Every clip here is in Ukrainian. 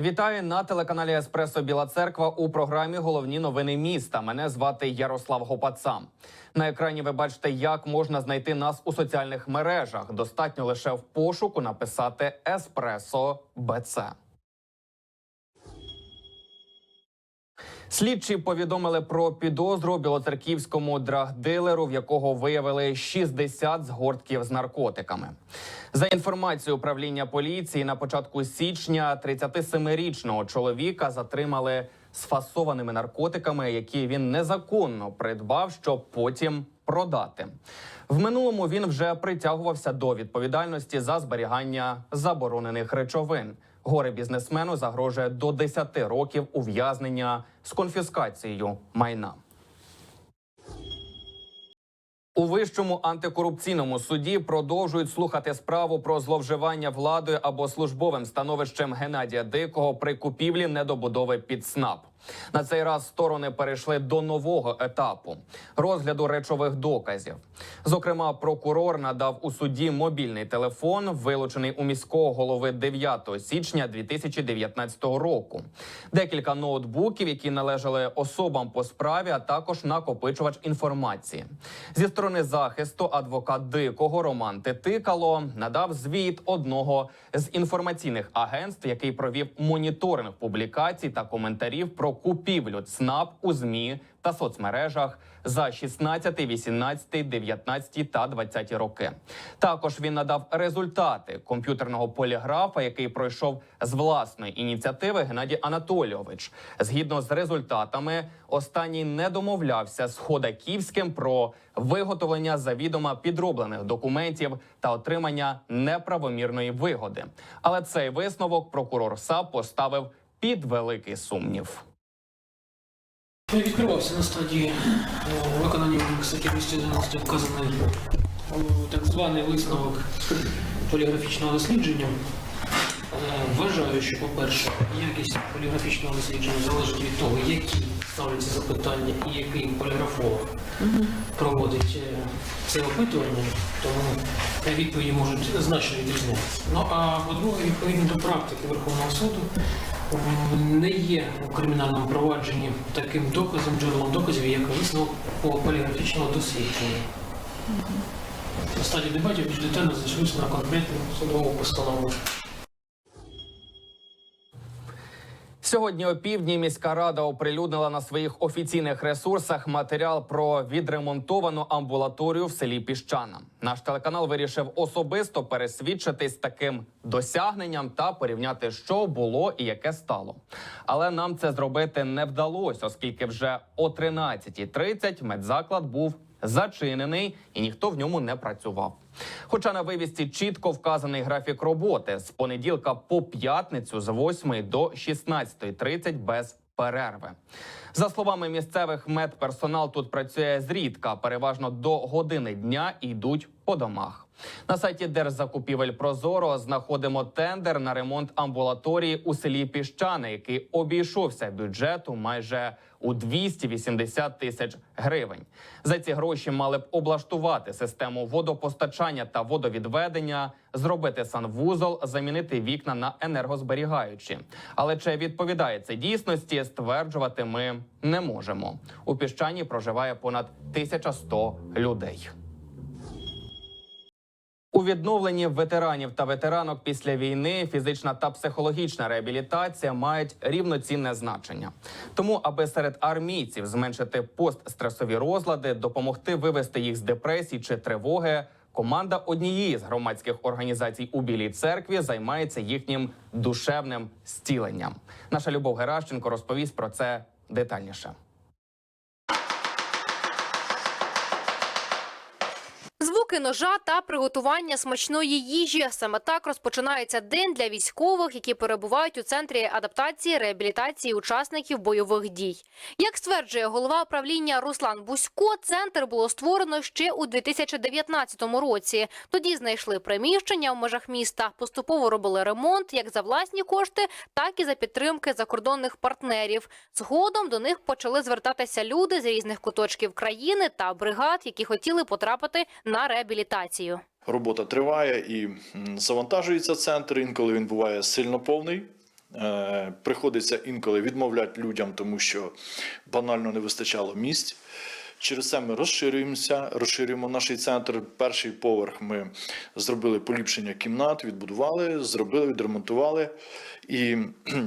Вітаю на телеканалі Еспресо Біла Церква у програмі Головні новини міста. Мене звати Ярослав Гопаца. На екрані ви бачите, як можна знайти нас у соціальних мережах. Достатньо лише в пошуку написати Еспресо БЦ. Слідчі повідомили про підозру білоцерківському драгдилеру, в якого виявили 60 згортків з наркотиками. За інформацією управління поліції, на початку січня 37-річного чоловіка затримали з фасованими наркотиками, які він незаконно придбав, щоб потім продати. В минулому він вже притягувався до відповідальності за зберігання заборонених речовин. Горе бізнесмену загрожує до 10 років ув'язнення з конфіскацією майна. У вищому антикорупційному суді продовжують слухати справу про зловживання владою або службовим становищем Геннадія Дикого при купівлі недобудови під СНАП. На цей раз сторони перейшли до нового етапу розгляду речових доказів. Зокрема, прокурор надав у суді мобільний телефон, вилучений у міського голови 9 січня 2019 року, декілька ноутбуків, які належали особам по справі, а також накопичувач інформації. Зі сторони захисту адвокат дикого Роман Тетикало надав звіт одного з інформаційних агентств, який провів моніторинг публікацій та коментарів про купівлю ЦНАП у змі та соцмережах за 16, 18, 19 та 20 роки. Також він надав результати комп'ютерного поліграфа, який пройшов з власної ініціативи Геннадій Анатолійович. Згідно з результатами, останній не домовлявся з Ходаківським про виготовлення завідомо підроблених документів та отримання неправомірної вигоди. Але цей висновок прокурор САП поставив під великий сумнів. Я відкривався на стадії е, виконання статті 211 вказаний е, так званий висновок поліграфічного дослідження. Е, Вважаю, що, по-перше, якість поліграфічного дослідження залежить від того, які ставляться запитання і який поліграфолог проводить це опитування, тому відповіді можуть значно відрізнятися. Ну а по-друге, відповідно до практики Верховного суду, не є у кримінальному провадженні таким доказом, джерелом доказів, як висновок по поліграфічному дослідження. На стадії дебатів більш детально зайшлюся на конкретну судову постанову. Сьогодні опівдні міська рада оприлюднила на своїх офіційних ресурсах матеріал про відремонтовану амбулаторію в селі Піщана. Наш телеканал вирішив особисто пересвідчитись таким досягненням та порівняти, що було і яке стало. Але нам це зробити не вдалося, оскільки вже о 13.30 медзаклад був зачинений і ніхто в ньому не працював. Хоча на вивісті чітко вказаний графік роботи з понеділка по п'ятницю з 8 до 16.30 без перерви. За словами місцевих медперсонал тут працює зрідка, переважно до години дня йдуть по домах. На сайті Держзакупівель Прозоро знаходимо тендер на ремонт амбулаторії у селі Піщани, який обійшовся бюджету майже у 280 тисяч гривень. За ці гроші мали б облаштувати систему водопостачання та водовідведення, зробити санвузол, замінити вікна на енергозберігаючі. Але чи відповідає це дійсності, стверджувати ми не можемо. У піщані проживає понад 1100 людей. У відновленні ветеранів та ветеранок після війни фізична та психологічна реабілітація мають рівноцінне значення. Тому, аби серед армійців зменшити постстресові розлади, допомогти вивести їх з депресії чи тривоги. Команда однієї з громадських організацій у Білій церкві займається їхнім душевним зціленням. Наша Любов Геращенко розповість про це детальніше. Звуки ножа та приготування смачної їжі. Саме так розпочинається день для військових, які перебувають у центрі адаптації реабілітації учасників бойових дій. Як стверджує голова управління Руслан Бусько, центр було створено ще у 2019 році. Тоді знайшли приміщення в межах міста, поступово робили ремонт як за власні кошти, так і за підтримки закордонних партнерів. Згодом до них почали звертатися люди з різних куточків країни та бригад, які хотіли потрапити на реабілітацію. Робота триває і завантажується центр. Інколи він буває сильно повний. Е, Приходиться інколи відмовляти людям, тому що банально не вистачало місць. Через це ми розширюємося, розширюємо наш центр. Перший поверх ми зробили поліпшення кімнат, відбудували, зробили, відремонтували. І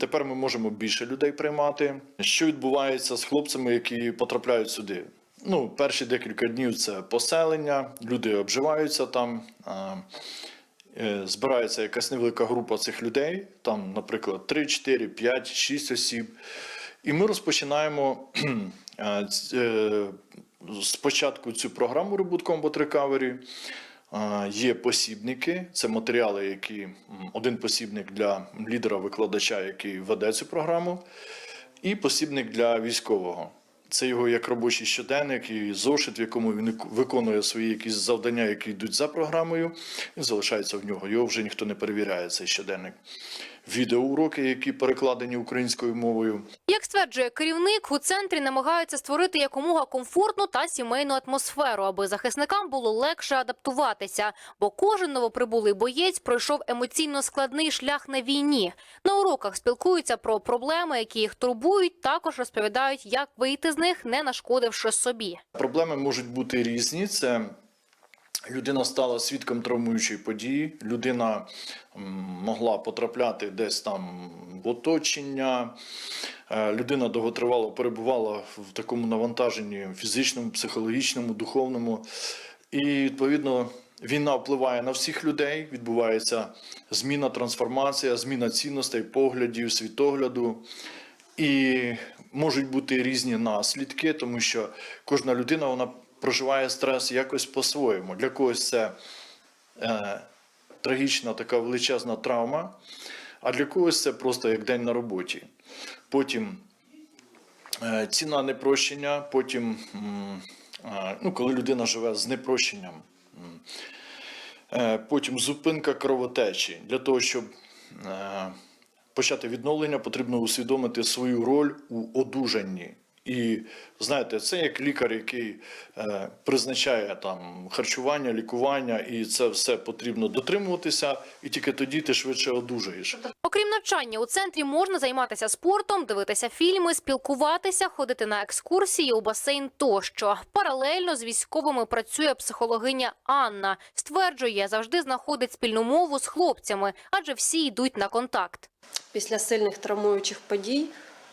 тепер ми можемо більше людей приймати. Що відбувається з хлопцями, які потрапляють сюди? Ну, перші декілька днів це поселення, люди обживаються там. е, Збирається якась невелика група цих людей, там, наприклад, 3, 4, 5, 6 осіб. І ми розпочинаємо е, спочатку цю програму Reboot Combat Recovery. Є посібники, це матеріали, які один посібник для лідера-викладача, який веде цю програму, і посібник для військового. Це його як робочий щоденник і зошит, в якому він виконує свої якісь завдання, які йдуть за програмою, і залишається в нього. Його вже ніхто не перевіряє, цей щоденник. Відеоуроки, які перекладені українською мовою. Як стверджує керівник, у центрі намагаються створити якомога комфортну та сімейну атмосферу, аби захисникам було легше адаптуватися. Бо кожен новоприбулий боєць пройшов емоційно складний шлях на війні. На уроках спілкуються про проблеми, які їх турбують. Також розповідають, як вийти з них, не нашкодивши собі. Проблеми можуть бути різні. Це людина стала свідком травмуючої події, людина могла потрапляти десь там в оточення, е, людина довготривало перебувала в такому навантаженні фізичному, психологічному, духовному. І відповідно. Війна впливає на всіх людей, відбувається зміна, трансформація, зміна цінностей, поглядів, світогляду. І можуть бути різні наслідки, тому що кожна людина вона проживає стрес якось по-своєму. Для когось це е, трагічна така величезна травма, а для когось це просто як день на роботі. Потім е, ціна непрощення, потім, е, ну, коли людина живе з непрощенням. Е, Потім зупинка кровотечі. Для того, щоб е, почати відновлення, потрібно усвідомити свою роль у одужанні. І знаєте, це як лікар, який е, призначає там харчування, лікування, і це все потрібно дотримуватися, і тільки тоді ти швидше одужаєш. Окрім навчання, у центрі можна займатися спортом, дивитися фільми, спілкуватися, ходити на екскурсії у басейн тощо. Паралельно з військовими працює психологиня Анна. Стверджує, завжди знаходить спільну мову з хлопцями, адже всі йдуть на контакт. після сильних травмуючих подій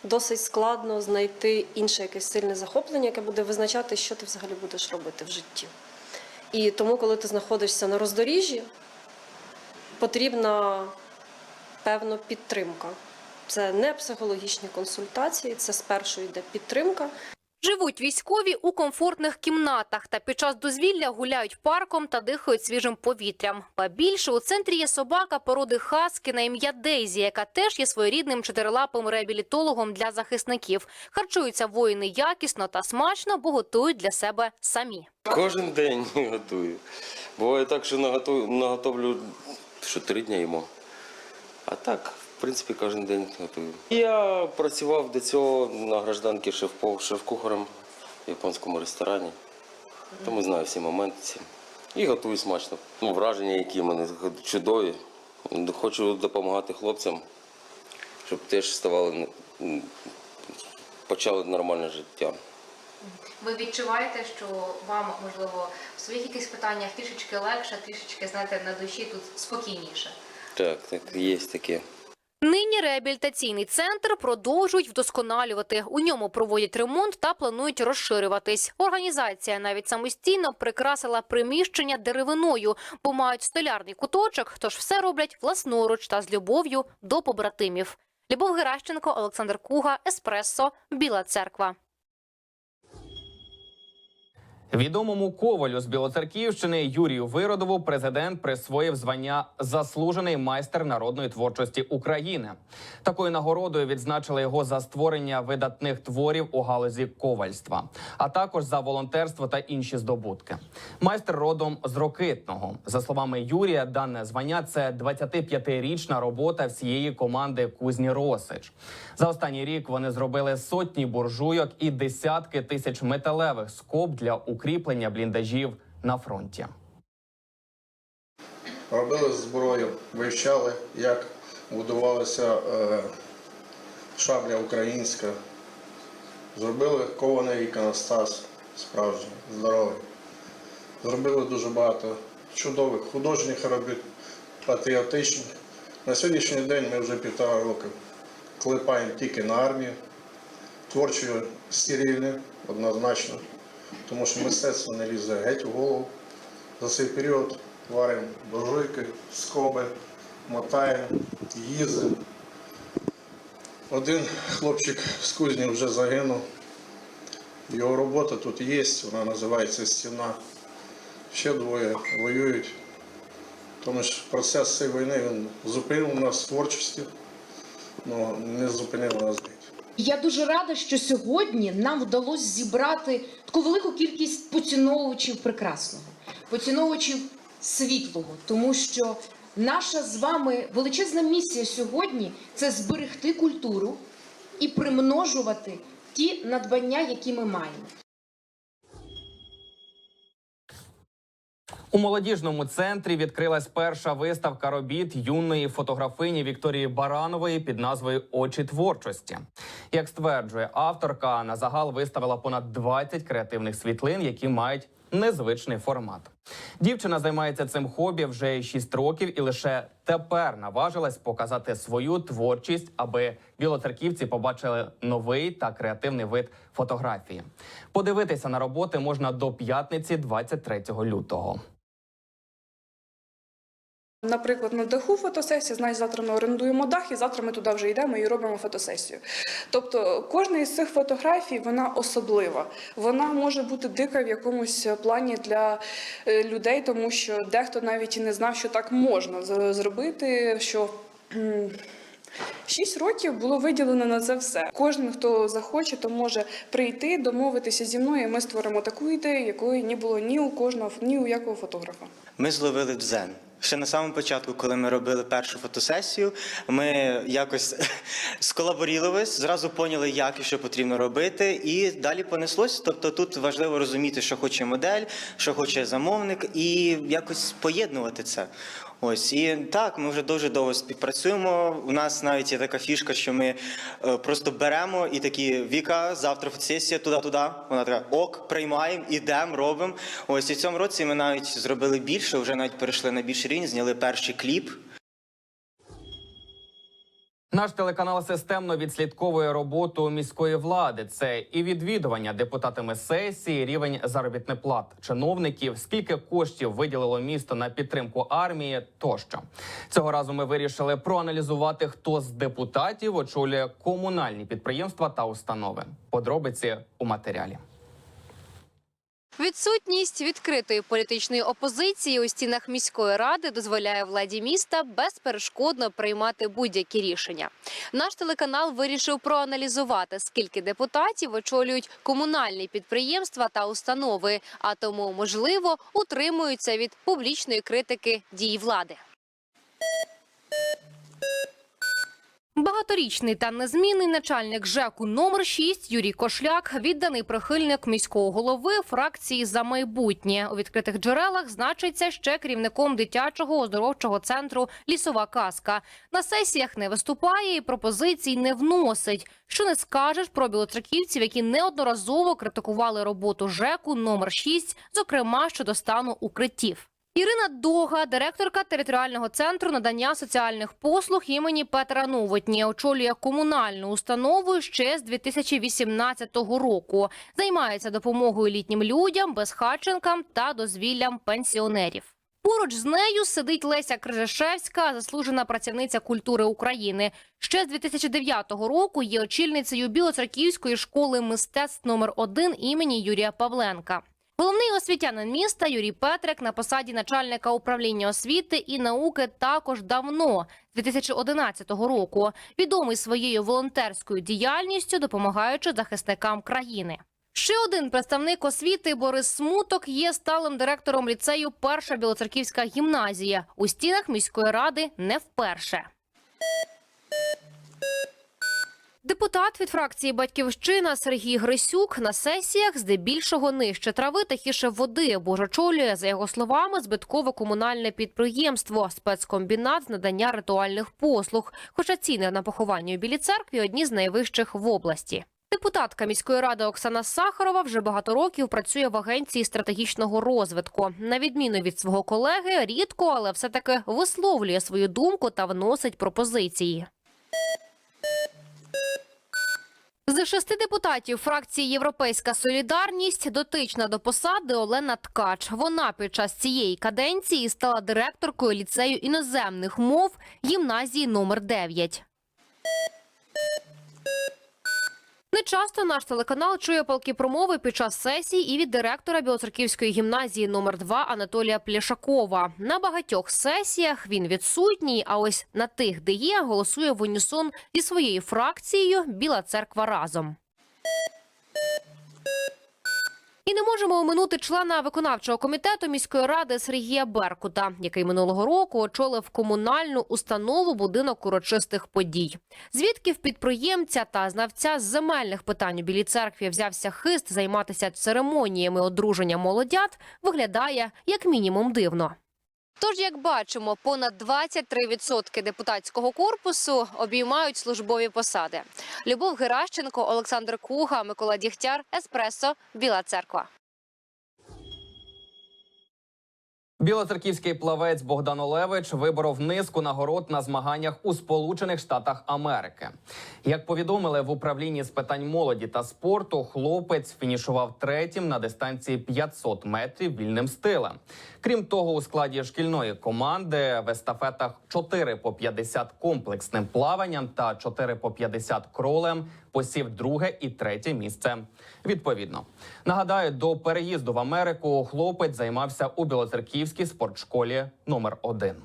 досить складно знайти інше якесь сильне захоплення, яке буде визначати, що ти взагалі будеш робити в житті. І тому, коли ти знаходишся на роздоріжжі, потрібна певна підтримка. Це не психологічні консультації, це спершу йде підтримка, Живуть військові у комфортних кімнатах та під час дозвілля гуляють парком та дихають свіжим повітрям. Ба більше у центрі є собака породи хаски на ім'я Дейзі, яка теж є своєрідним чотирилапим реабілітологом для захисників. Харчуються воїни якісно та смачно, бо готують для себе самі. Кожен день готую. Буває так, що наготовлю що три дні йому. А так, в принципі, кожен день готую. Я працював до цього на гражданці шеф шеф-кухарем в японському ресторані. Тому знаю всі моменти. І готую смачно. Ну, враження, які в мене чудові. Хочу допомагати хлопцям, щоб теж ставали, почали нормальне життя. Ви відчуваєте, що вам можливо в своїх якихось питаннях трішечки легше, трішечки знаєте, на душі тут спокійніше. Так, так, є таке. Нині реабілітаційний центр продовжують вдосконалювати. У ньому проводять ремонт та планують розширюватись. Організація навіть самостійно прикрасила приміщення деревиною, бо мають столярний куточок, тож все роблять власноруч та з любов'ю до побратимів. Любов Геращенко, Олександр Куга, Еспресо, Біла Церква. Відомому ковалю з Білоцерківщини Юрію Виродову президент присвоїв звання заслужений майстер народної творчості України. Такою нагородою відзначили його за створення видатних творів у галузі ковальства, а також за волонтерство та інші здобутки. Майстер родом з Рокитного. За словами Юрія, дане звання це 25-річна робота всієї команди Кузні Росич. За останній рік вони зробили сотні буржуйок і десятки тисяч металевих скоб для укріплення бліндажів на фронті. робили зброю, вивчали, як будувалася е, шабля українська. Зробили кований іконостас справжній, здоровий. Зробили дуже багато чудових художніх робіт, патріотичних. На сьогоднішній день ми вже півтора роки клепаємо тільки на армію. Творчо стерильне, однозначно, тому що мистецтво не лізе геть у голову. За цей період варимо буржуйки, скоби, мотаємо, їздимо. Один хлопчик з кузні вже загинув. Його робота тут є, вона називається стіна. Ще двоє воюють. Тому що процес цієї війни він зупинив нас в творчості, але не зупинив нас. Я дуже рада, що сьогодні нам вдалося зібрати таку велику кількість поціновувачів прекрасного, поціновувачів світлого, тому що наша з вами величезна місія сьогодні це зберегти культуру і примножувати ті надбання, які ми маємо. У молодіжному центрі відкрилась перша виставка робіт юної фотографині Вікторії Баранової під назвою Очі творчості. Як стверджує авторка, на загал виставила понад 20 креативних світлин, які мають незвичний формат. Дівчина займається цим хобі вже 6 років і лише тепер наважилась показати свою творчість, аби білоцерківці побачили новий та креативний вид фотографії. Подивитися на роботи можна до п'ятниці, 23 лютого. Наприклад, на даху фотосесія, значить, завтра ми орендуємо дах, і завтра ми туди вже йдемо і робимо фотосесію. Тобто кожна із цих фотографій вона особлива. Вона може бути дика в якомусь плані для е, людей, тому що дехто навіть і не знав, що так можна зробити. що... Шість років було виділено на це все. Кожен, хто захоче, то може прийти, домовитися зі мною. і Ми створимо таку ідею, якої не було ні у кожного, ні у якого фотографа. Ми зловили дзен. Ще на самому початку, коли ми робили першу фотосесію, ми якось сколаборіли, зразу поняли, як і що потрібно робити, і далі понеслось. Тобто тут важливо розуміти, що хоче модель, що хоче замовник, і якось поєднувати це. Ось і так, ми вже дуже довго співпрацюємо. У нас навіть є така фішка, що ми е, просто беремо і такі Віка, завтра сесія, туди-туди. Вона така ок, приймаємо, ідемо, робимо. Ось і в цьому році ми навіть зробили більше, вже навіть перейшли на більший рівень, зняли перший кліп. Наш телеканал системно відслідковує роботу міської влади. Це і відвідування депутатами сесії, рівень заробітних плат чиновників, скільки коштів виділило місто на підтримку армії, тощо цього разу ми вирішили проаналізувати, хто з депутатів очолює комунальні підприємства та установи. Подробиці у матеріалі. Відсутність відкритої політичної опозиції у стінах міської ради дозволяє владі міста безперешкодно приймати будь-які рішення. Наш телеканал вирішив проаналізувати, скільки депутатів очолюють комунальні підприємства та установи, а тому, можливо, утримуються від публічної критики дій влади. Багаторічний та незмінний начальник ЖЕКу номер 6 Юрій Кошляк відданий прихильник міського голови фракції за майбутнє. У відкритих джерелах значиться ще керівником дитячого оздоровчого центру Лісова казка. На сесіях не виступає і пропозицій не вносить. Що не скажеш про білоцерківців, які неодноразово критикували роботу ЖЕКу номер 6 зокрема щодо стану укриттів. Ірина Дога, директорка територіального центру надання соціальних послуг імені Петра Новотні, очолює комунальну установу ще з 2018 року. Займається допомогою літнім людям, безхатченкам та дозвіллям пенсіонерів. Поруч з нею сидить Леся Крижашевська, заслужена працівниця культури України. Ще з 2009 року є очільницею Білоцерківської школи мистецтв номер 1 імені Юрія Павленка. Головний освітянин міста Юрій Петрик на посаді начальника управління освіти і науки також давно, з 2011 року, відомий своєю волонтерською діяльністю, допомагаючи захисникам країни. Ще один представник освіти Борис Смуток є сталим директором ліцею Перша Білоцерківська гімназія у стінах міської ради не вперше. Депутат від фракції Батьківщина Сергій Грисюк на сесіях здебільшого нижче трави тихіше води, бо ж очолює, за його словами, збиткове комунальне підприємство, спецкомбінат з надання ритуальних послуг. Хоча ціни на поховання у Білій церкві одні з найвищих в області. Депутатка міської ради Оксана Сахарова вже багато років працює в агенції стратегічного розвитку. На відміну від свого колеги, рідко, але все таки висловлює свою думку та вносить пропозиції. З шести депутатів фракції Європейська Солідарність дотична до посади Олена Ткач. Вона під час цієї каденції стала директоркою ліцею іноземних мов гімназії номер 9. Нечасто наш телеканал чує палкі промови під час сесій і від директора Білоцерківської гімназії номер 2 Анатолія Плішакова. На багатьох сесіях він відсутній, а ось на тих, де є, голосує в унісон зі своєю фракцією Біла церква разом. І не можемо оминути члена виконавчого комітету міської ради Сергія Беркута, який минулого року очолив комунальну установу будинок урочистих подій. Звідки в підприємця та знавця з земельних питань у Білій церкві взявся хист займатися церемоніями одруження молодят, виглядає як мінімум дивно. Тож, як бачимо, понад 23% депутатського корпусу обіймають службові посади. Любов Геращенко, Олександр Куга, Микола Дігтяр, Еспресо, Біла Церква. Білоцерківський плавець Богдан Олевич виборов низку нагород на змаганнях у Сполучених Штатах Америки. Як повідомили в управлінні з питань молоді та спорту, хлопець фінішував третім на дистанції 500 метрів вільним стилем. Крім того, у складі шкільної команди в естафетах 4 по 50 комплексним плаванням та 4 по 50 кролем посів друге і третє місце. Відповідно, нагадаю, до переїзду в Америку хлопець займався у Білоцерківській спортшколі номер 1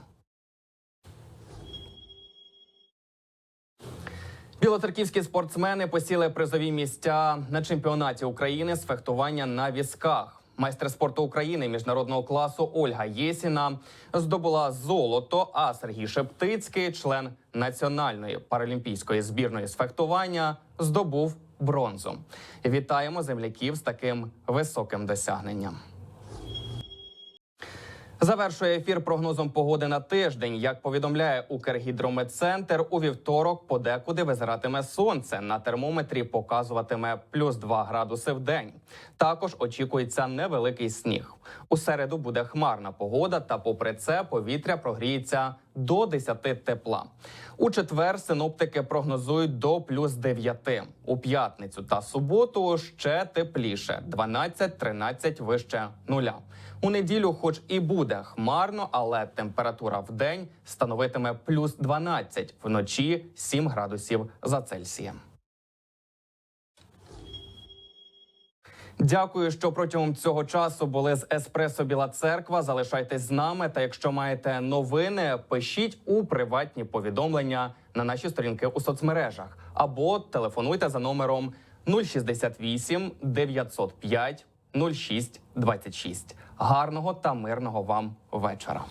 Білоцерківські спортсмени посіли призові місця на чемпіонаті України з фехтування на візках. Майстер спорту України міжнародного класу Ольга Єсіна здобула золото. А Сергій Шептицький, член національної паралімпійської збірної з фехтування, здобув бронзу. Вітаємо земляків з таким високим досягненням. Завершує ефір прогнозом погоди на тиждень. Як повідомляє Укргідрометцентр, у вівторок подекуди визиратиме сонце. На термометрі показуватиме плюс 2 градуси в день. Також очікується невеликий сніг. У середу буде хмарна погода, та попри це повітря прогріється до 10 тепла. У четвер синоптики прогнозують до плюс 9. У п'ятницю та суботу ще тепліше 12-13 вище нуля. У неділю, хоч і буде хмарно, але температура в день становитиме плюс 12, вночі 7 градусів за Цельсієм. Дякую, що протягом цього часу були з Еспресо Біла Церква. Залишайтесь з нами. Та якщо маєте новини, пишіть у приватні повідомлення на наші сторінки у соцмережах або телефонуйте за номером 068 905 06 26. Гарного та мирного вам вечора.